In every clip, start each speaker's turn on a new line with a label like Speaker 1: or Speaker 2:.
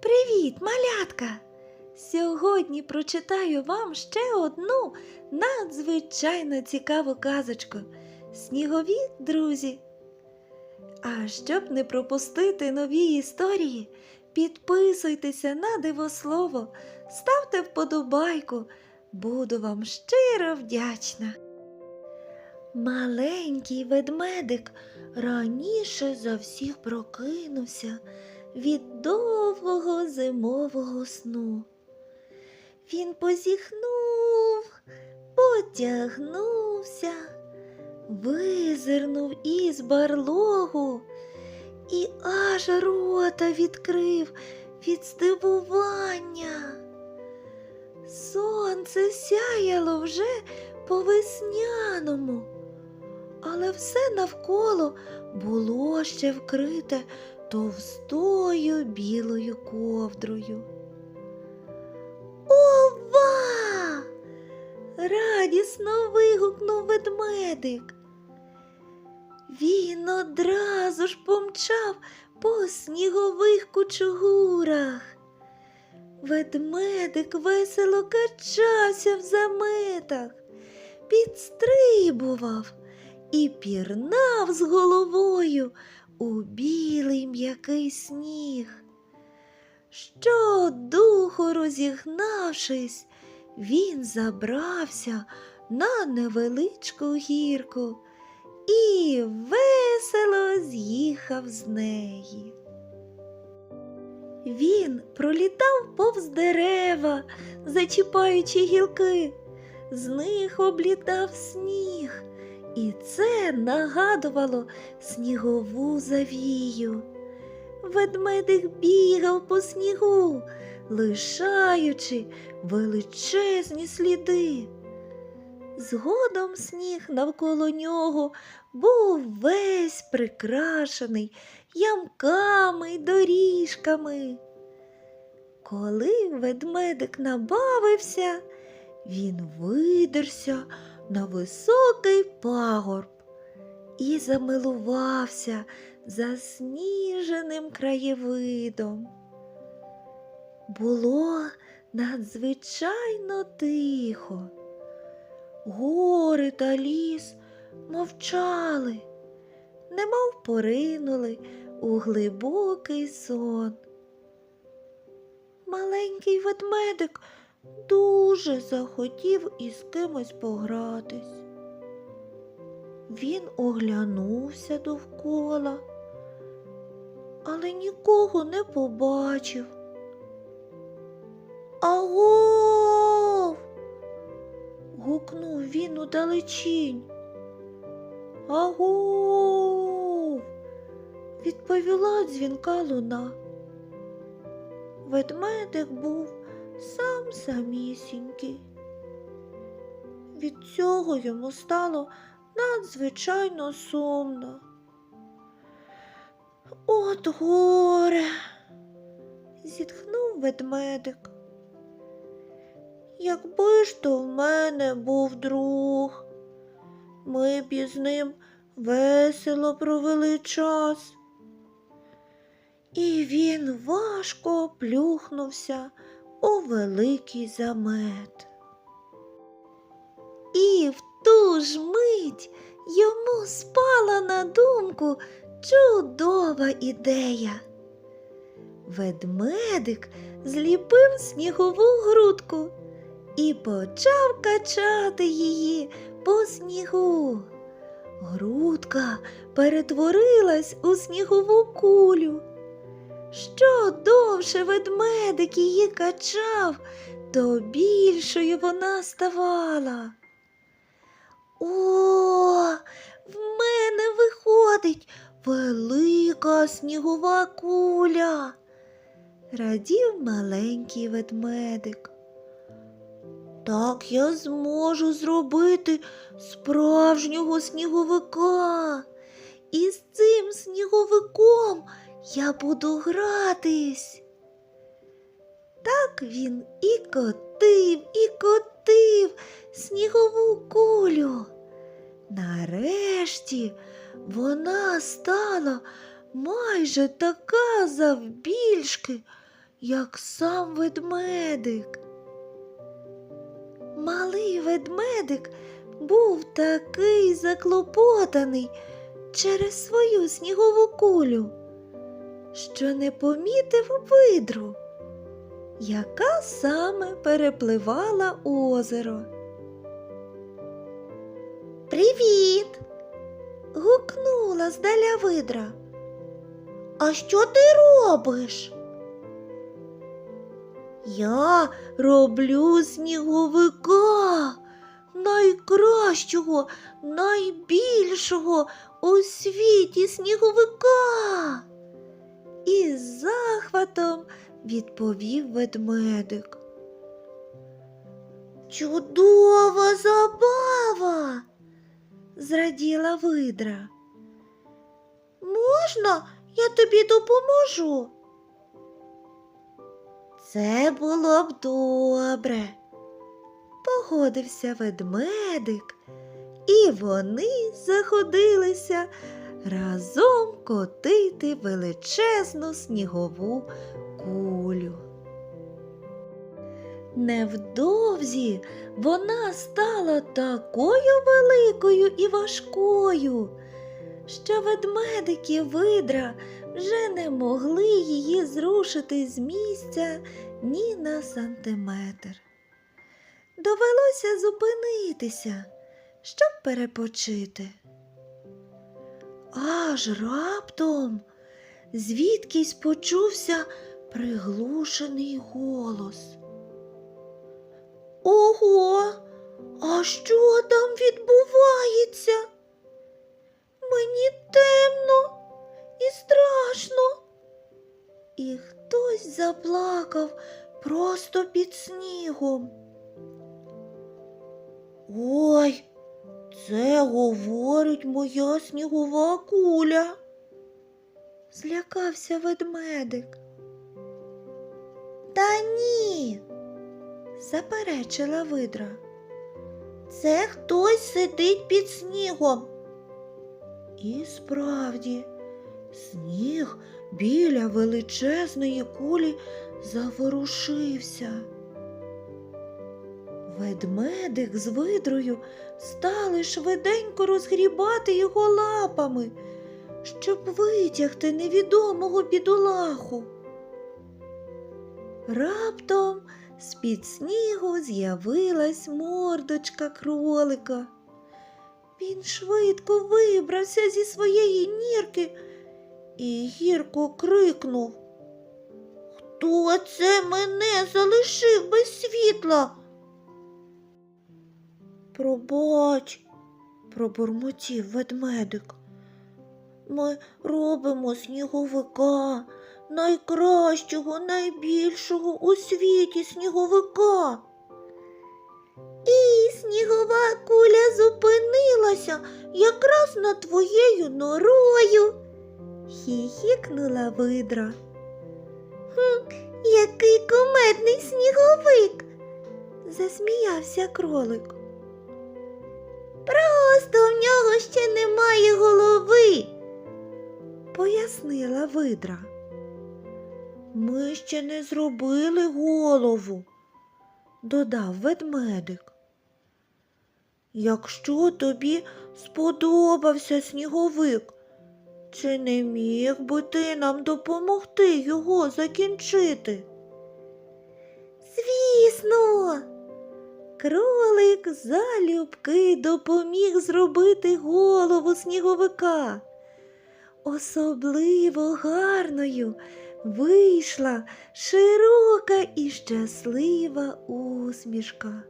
Speaker 1: Привіт, малятка! Сьогодні прочитаю вам ще одну надзвичайно цікаву казочку Снігові друзі. А щоб не пропустити нові історії, підписуйтеся на дивослово, ставте вподобайку, буду вам щиро вдячна. Маленький ведмедик раніше за всіх прокинувся від довгого зимового сну. Він позіхнув, потягнувся, визирнув із барлогу і аж рота відкрив від здивування. Сонце сяяло вже по весняному, але все навколо було ще вкрите товстою білою ковдрою. Ова! радісно вигукнув ведмедик. Він одразу ж помчав по снігових кучугурах. Ведмедик весело качався в заметах, підстрибував і пірнав з головою у білий м'який сніг. Щодуху розігнавшись, він забрався на невеличку гірку і весело з'їхав з неї. Він пролітав повз дерева, зачіпаючи гілки, з них облітав сніг, і це нагадувало снігову завію. Ведмедик бігав по снігу, лишаючи величезні сліди. Згодом сніг навколо нього був весь прикрашений ямками й доріжками. Коли ведмедик набавився, він видерся на високий пагорб і замилувався засніженим краєвидом. Було надзвичайно тихо. Гори та ліс мовчали, немов поринули у глибокий сон. Маленький ведмедик дуже захотів із кимось погратись. Він оглянувся довкола, але нікого не побачив. Агов. гукнув він удалечінь. Агов. відповіла дзвінка луна. Ведмедик був сам самісінький. Від цього йому стало надзвичайно сумно. От горе, зітхнув ведмедик. Якби ж то в мене був друг, ми б із ним весело провели час. І він важко плюхнувся у великий замет. І в ту ж мить йому спала на думку чудова ідея. Ведмедик зліпив снігову грудку і почав качати її по снігу. Грудка перетворилась у снігову кулю. Що довше ведмедик її качав, то більшою вона ставала. О, в мене виходить велика снігова куля, радів маленький ведмедик. Так я зможу зробити справжнього сніговика. І з цим сніговиком я буду гратись. Так він і котив, і котив снігову кулю. Нарешті вона стала майже така завбільшки, як сам ведмедик. Малий ведмедик був такий заклопотаний через свою снігову кулю, що не помітив видру, яка саме перепливала озеро. Привіт! гукнула здаля видра. А що ти робиш? Я роблю сніговика, найкращого, найбільшого у світі сніговика. Із захватом відповів ведмедик. Чудова забава, зраділа видра. Можна я тобі допоможу? Це було б добре, погодився ведмедик, і вони заходилися разом котити величезну снігову кулю. Невдовзі вона стала такою великою і важкою, що ведмедик і видра вже не могли її зрушити з місця ні на сантиметр. Довелося зупинитися, щоб перепочити. Аж раптом звідкись почувся приглушений голос. Ого, а що там відбувається? Мені темно і страшно. І хтось заплакав просто під снігом. Ой, це говорить моя снігова куля. Злякався ведмедик. Та ні, заперечила видра. Це хтось сидить під снігом. І справді, сніг біля величезної кулі заворушився. Ведмедик з видрою стали швиденько розгрібати його лапами, щоб витягти невідомого бідолаху. Раптом з-під снігу з'явилась мордочка кролика. Він швидко вибрався зі своєї нірки і гірко крикнув. Хто це мене залишив без світла? Пробач, пробурмотів ведмедик. Ми робимо сніговика, найкращого, найбільшого у світі сніговика. І снігова куля зупинилася якраз над твоєю норою. Хіхікнула видра. Хм, який кумедний сніговик, засміявся кролик. Просто в нього ще немає голови, пояснила видра. Ми ще не зробили голову, додав ведмедик. Якщо тобі сподобався сніговик, чи не міг би ти нам допомогти його закінчити? Звісно, кролик залюбки допоміг зробити голову сніговика. Особливо гарною вийшла широка і щаслива усмішка.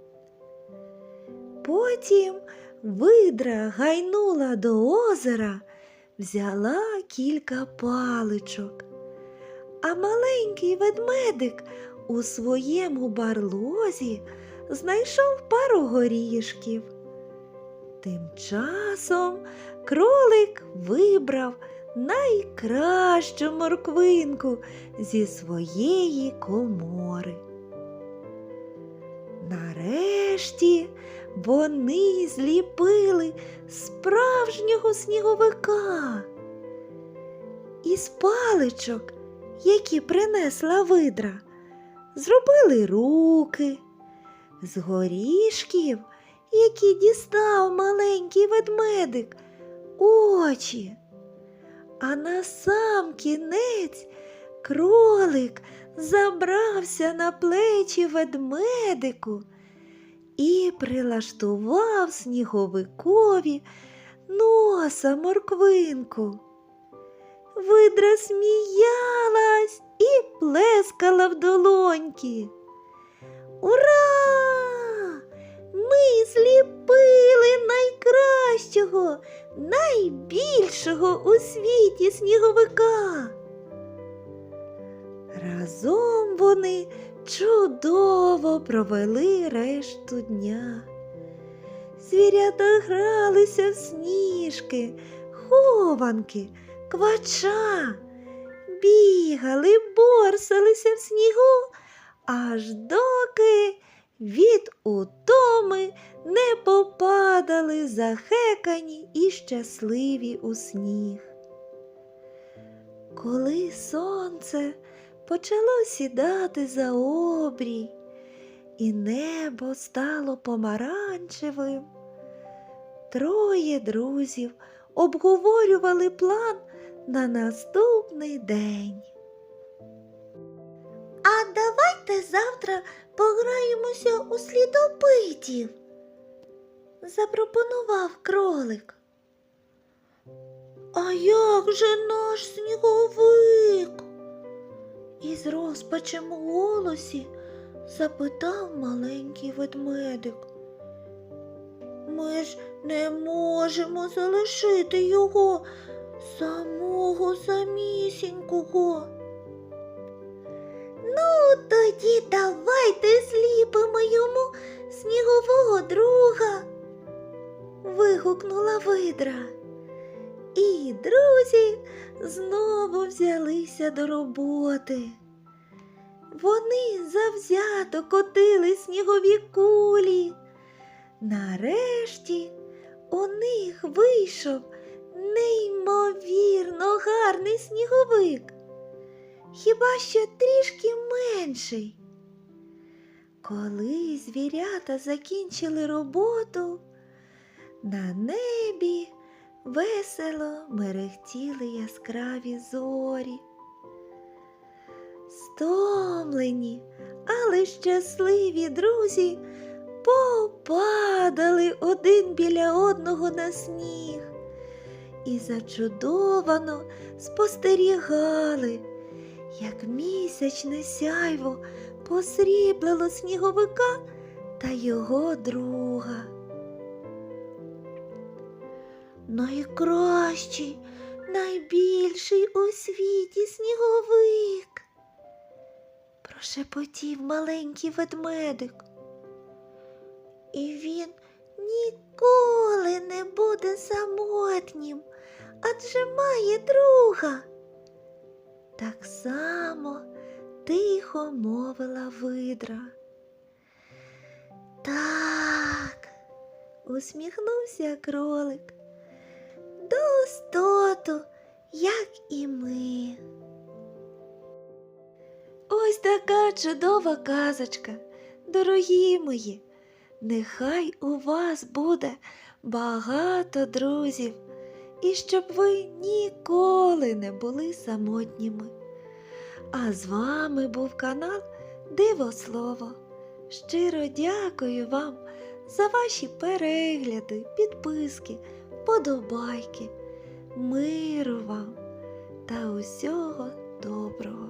Speaker 1: Потім видра гайнула до озера, взяла кілька паличок, а маленький ведмедик у своєму барлозі знайшов пару горішків. Тим часом кролик вибрав найкращу морквинку зі своєї комори. Нарешті вони зліпили справжнього сніговика. Із паличок, які принесла видра, зробили руки, з горішків, які дістав маленький ведмедик, очі. А на сам кінець кролик забрався на плечі ведмедику і прилаштував сніговикові носа морквинку. Видра сміялась і плескала в долоньки. Ура! Ми зліпили найкращого, найбільшого у світі сніговика. Разом вони чудово провели решту дня. Звірята гралися в сніжки, хованки, квача, бігали, борсалися в снігу, аж доки від утоми не попадали захекані і щасливі у сніг. Коли сонце почало сідати за обрій, і небо стало помаранчевим, троє друзів обговорювали план на наступний день. А давайте завтра пограємося у слідопитів, запропонував кролик. А як же наш сніговик? Із розпачем у голосі запитав маленький ведмедик. Ми ж не можемо залишити його самого самісінького. Тоді давайте зліпимо йому снігового друга. вигукнула видра. І друзі знову взялися до роботи. Вони завзято котили снігові кулі. Нарешті у них вийшов неймовірно гарний сніговик, хіба що трішки менший. Коли звірята закінчили роботу, на небі весело мерехтіли яскраві зорі. Стомлені, але щасливі друзі попадали один біля одного на сніг і зачудовано спостерігали, як місячне сяйво посріблило сніговика та його друга. Найкращий, найбільший у світі сніговик, прошепотів маленький ведмедик. І він ніколи не буде самотнім, адже має друга. Так само тихо мовила видра. Так, усміхнувся кролик. Достоту, як і ми. Ось така чудова казочка, дорогі мої. Нехай у вас буде багато друзів, і щоб ви ніколи не були самотніми. А з вами був канал Диво Слово. Щиро дякую вам за ваші перегляди, підписки, подобайки, миру вам та усього доброго.